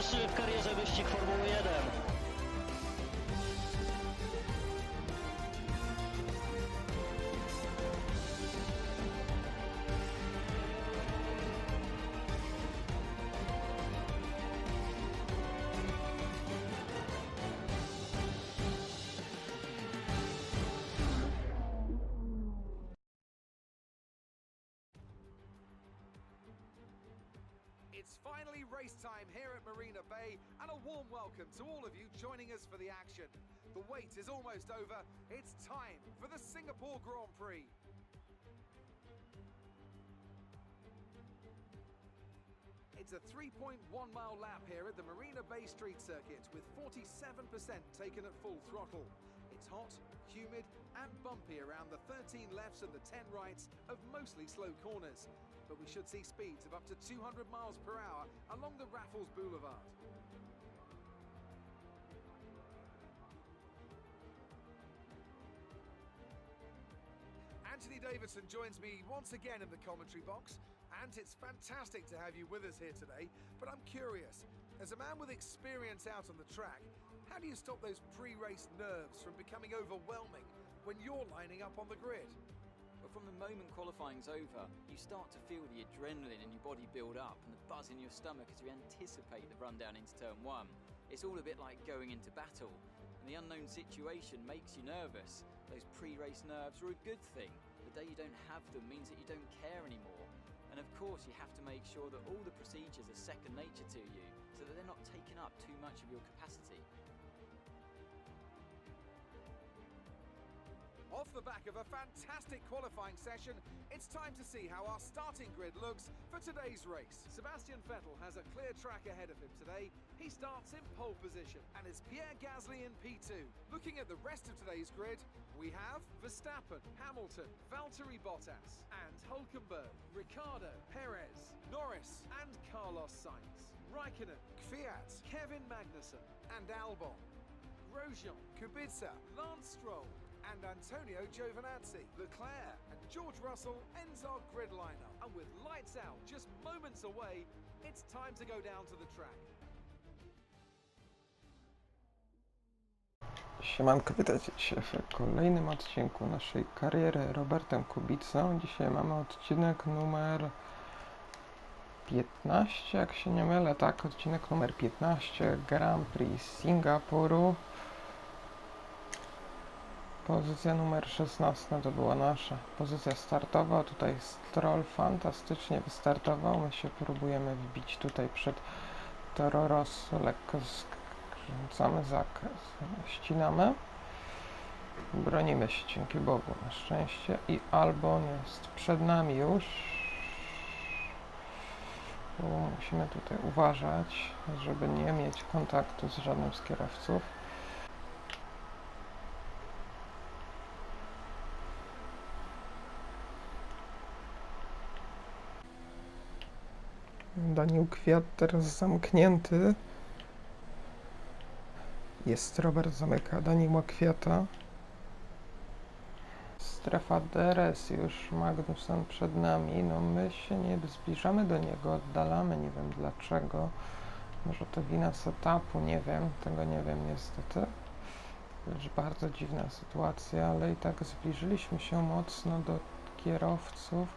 pierwszy w karierze wyścig Formuły 1. It's finally race time here at Marina Bay, and a warm welcome to all of you joining us for the action. The wait is almost over. It's time for the Singapore Grand Prix. It's a 3.1 mile lap here at the Marina Bay Street Circuit with 47% taken at full throttle. It's hot, humid, and bumpy around the 13 lefts and the 10 rights of mostly slow corners. But we should see speeds of up to 200 miles per hour along the Raffles Boulevard. Anthony Davidson joins me once again in the commentary box, and it's fantastic to have you with us here today. But I'm curious, as a man with experience out on the track, how do you stop those pre race nerves from becoming overwhelming when you're lining up on the grid? But from the moment qualifying's over, you start to feel the adrenaline in your body build up and the buzz in your stomach as you anticipate the run down into turn one. It's all a bit like going into battle, and the unknown situation makes you nervous. Those pre race nerves are a good thing. The day you don't have them means that you don't care anymore. And of course, you have to make sure that all the procedures are second nature to you so that they're not taking up too much of your capacity. Off the back of a fantastic qualifying session, it's time to see how our starting grid looks for today's race. Sebastian Vettel has a clear track ahead of him today. He starts in pole position and it's Pierre Gasly in P2. Looking at the rest of today's grid, we have Verstappen, Hamilton, Valtteri Bottas, and Hulkenberg, Ricardo, Perez, Norris, and Carlos Sainz. Raikkonen, Kvyat, Kevin Magnussen, and Albon. Grosjean, Kubica, Lance Stroll, and Antonio Giovinazzi. Leclerc and George Russell ends our grid lineup. And with lights out just moments away, it's time to go down to the track. Siemanko, witajcie dzisiaj w kolejnym odcinku naszej kariery Robertem Kubicą. Dzisiaj mamy odcinek numer 15, jak się nie mylę, tak, odcinek numer 15 Grand Prix Singapuru. Pozycja numer 16 to była nasza pozycja startowa. Tutaj Stroll fantastycznie wystartował. My się próbujemy wbić tutaj przed Toro Rosso. Lekko skręcamy ścinamy. Bronimy się dzięki Bogu na szczęście. I Albon jest przed nami już. Musimy tutaj uważać, żeby nie mieć kontaktu z żadnym z kierowców. Daniel Kwiat teraz zamknięty. Jest Robert zamyka Daniela Kwiata. Strefa DRS już Magnussen przed nami. No my się nie zbliżamy do niego, oddalamy, nie wiem dlaczego. Może to wina setupu, nie wiem, tego nie wiem niestety. Lecz bardzo dziwna sytuacja, ale i tak zbliżyliśmy się mocno do kierowców.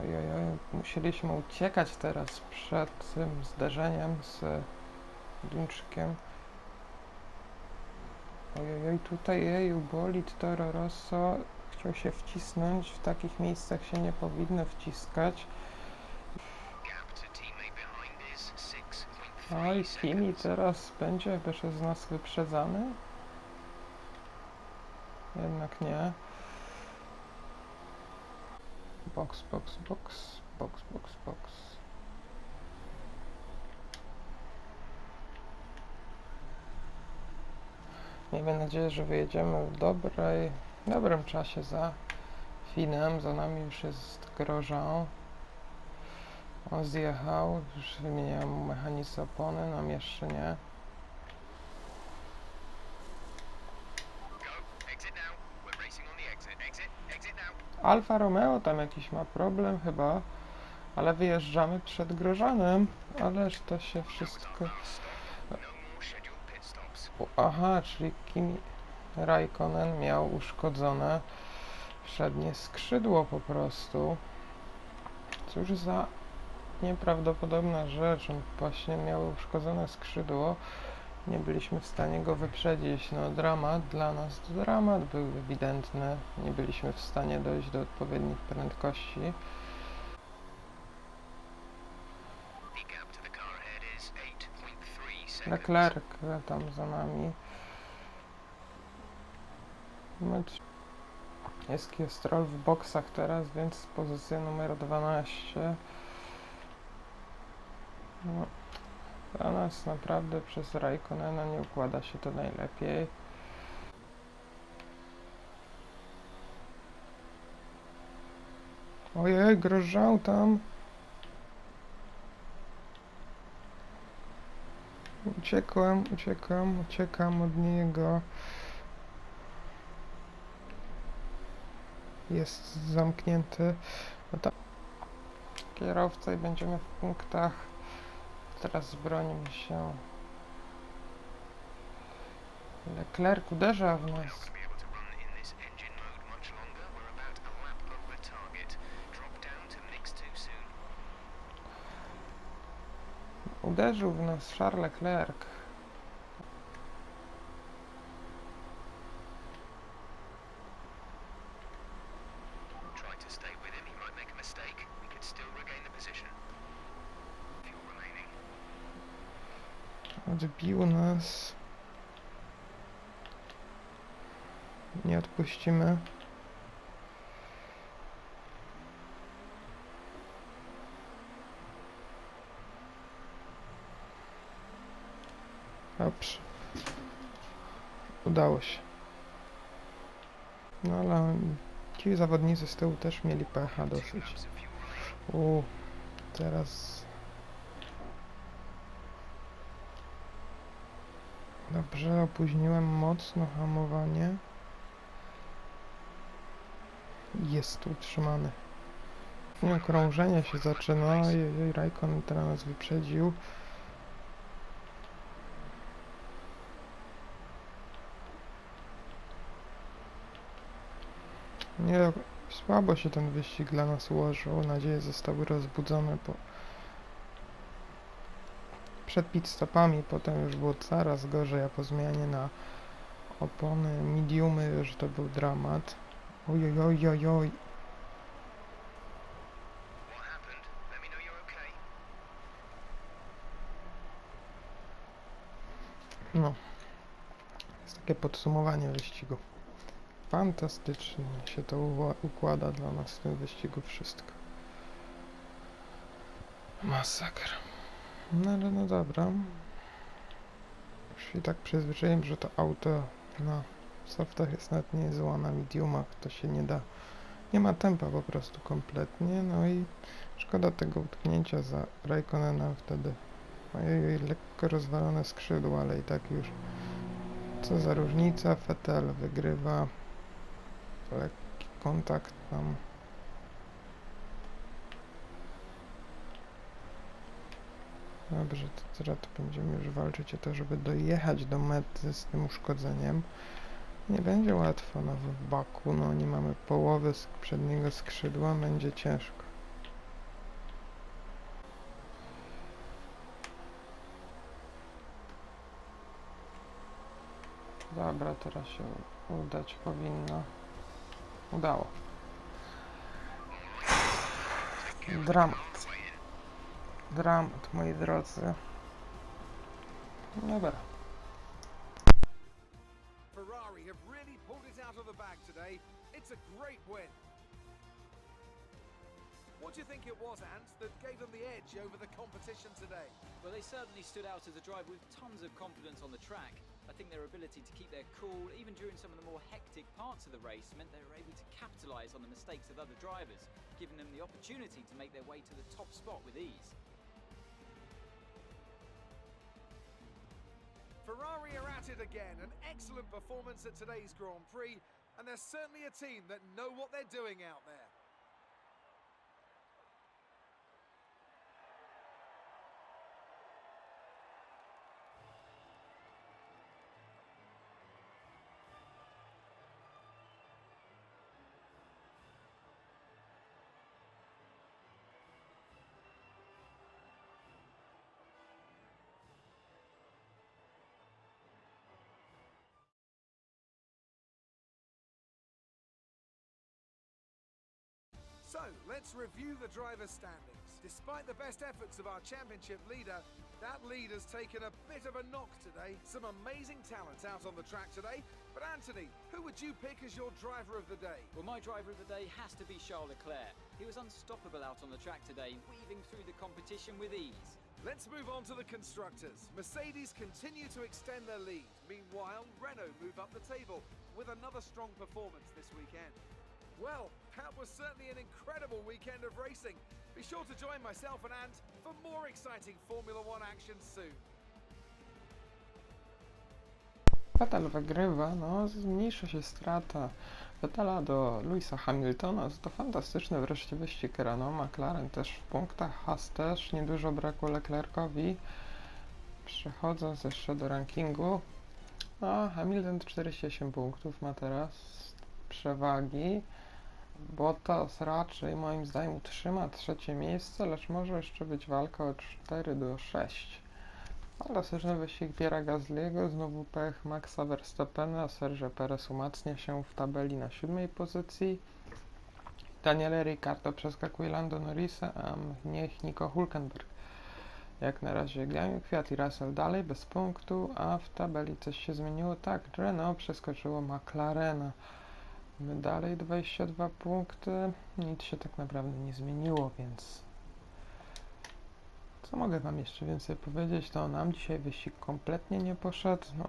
Ojojoj, musieliśmy uciekać teraz przed tym zderzeniem z Duńczykiem. Ojojoj, tutaj jeju, bolid Toro Rosso chciał się wcisnąć, w takich miejscach się nie powinno wciskać. Oj, Kimi teraz będzie przez nas wyprzedzany? Jednak nie. Box, box, box, box, box, box. Miejmy nadzieję, że wyjedziemy w dobrej, dobrym czasie za Finem. Za nami już jest Grosjean. On zjechał, już wymieniałem mu mechanizm opony, nam jeszcze nie. Alfa Romeo tam jakiś ma problem chyba. Ale wyjeżdżamy przed Grożanem, ależ to się wszystko... Aha, czyli Kimi Raikkonen miał uszkodzone przednie skrzydło po prostu. Cóż za nieprawdopodobna rzecz. On właśnie miał uszkodzone skrzydło. Nie byliśmy w stanie go wyprzedzić. No dramat dla nas, dramat był ewidentny. Nie byliśmy w stanie dojść do odpowiednich prędkości. The gap to the car ahead is 8.3 seconds. Leclerc tam za nami. Mecz- Jest Kiestrol w boksach teraz, więc pozycja numer 12. No, dla nas naprawdę przez Raikkonena nie układa się to najlepiej. Ojej, grożał tam. Uciekłem, uciekam, uciekam od niego. Jest zamknięty. No ta... Kierowca i będziemy w punktach. Teraz bronimy się. Leclerc uderza w nas. Not to be able to nas. Nie odpuścimy. Dobrze. Udało się. No ale ci zawodnicy z tyłu też mieli pecha dosyć. U, teraz. Dobrze, opóźniłem mocno hamowanie. Jest utrzymany. Nie, krążenie się zaczyna. Raikkonen teraz nas wyprzedził. Nie, słabo się ten wyścig dla nas ułożył. Nadzieje zostały rozbudzone po... przed pit stopami. Potem już było coraz gorzej, a po zmianie na opony mediumy już to był dramat. Oj, oj, oj, oj. No. Jest takie podsumowanie wyścigu. Fantastycznie się to układa dla nas w tym wyścigu wszystko. Masakra. No ale no dobra. Już się tak przyzwyczaiłem, że to auto na softach jest nawet niezła, na mediumach to się nie da. Nie ma tempa po prostu kompletnie, no i szkoda tego utknięcia za Raikkonenem wtedy. Ojej, lekko rozwalone skrzydło, ale i tak już. Co za różnica, Vettel wygrywa. Lekki kontakt tam. Dobrze, to teraz to będziemy już walczyć o to, żeby dojechać do mety z tym uszkodzeniem. Nie będzie łatwo, no w Baku, no nie mamy połowy przedniego skrzydła, będzie ciężko. Dobra, teraz się udać powinno. Udało. Dramat. Dramat, moi drodzy. Dobra. Ferrari have really pulled it out of the bag today. It's a great win. What do you think it was, Ant, that gave them the edge over the competition today? Well, they certainly stood out as a drive with tons of confidence on the track. I think their ability to keep their cool, even during some of the more hectic parts of the race, meant they were able to capitalise on the mistakes of other drivers, giving them the opportunity to make their way to the top spot with ease. Ferrari are at it again. An excellent performance at today's Grand Prix, and they're certainly a team that know what they're doing out there. Let's review the driver's standings. Despite the best efforts of our championship leader, that lead has taken a bit of a knock today. Some amazing talent out on the track today. But Anthony, who would you pick as your driver of the day? Well, my driver of the day has to be Charles Leclerc. He was unstoppable out on the track today, weaving through the competition with ease. Let's move on to the constructors. Mercedes continue to extend their lead. Meanwhile, Renault move up the table with another strong performance this weekend. Well, that was certainly an incredible weekend of racing. Be sure to join myself and Ant for more exciting Formula One action soon. Vettel wygrywa, no zmniejsza się strata Vettela do Louisa Hamiltona. To fantastyczny wreszcie wyścig Renault. McLaren też w punktach, Haas też, niedużo brakło Leclercowi. Przechodząc jeszcze do rankingu, no Hamilton 48 punktów ma teraz przewagi. Bottas raczej moim zdaniem utrzyma trzecie miejsce, lecz może jeszcze być walka o 4 do 6. Fantastyczny wyścig Piera Gasly'ego, znowu pech Maxa Verstappena, Sergio Perez umacnia się w tabeli na siódmej pozycji. Daniele Ricciardo przeskakuje Lando Norrisa, a niech Nico Hulkenberg jak na razie Gamiu Kwiat i Russell dalej bez punktu, a w tabeli coś się zmieniło. Tak, Renault przeskoczyło McLarena. My dalej 22 punkty, nic się tak naprawdę nie zmieniło, więc co mogę Wam jeszcze więcej powiedzieć? To nam dzisiaj wyścig kompletnie nie poszedł. No,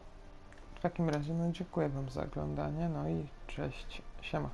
w takim razie no, dziękuję Wam za oglądanie, no i cześć, siema.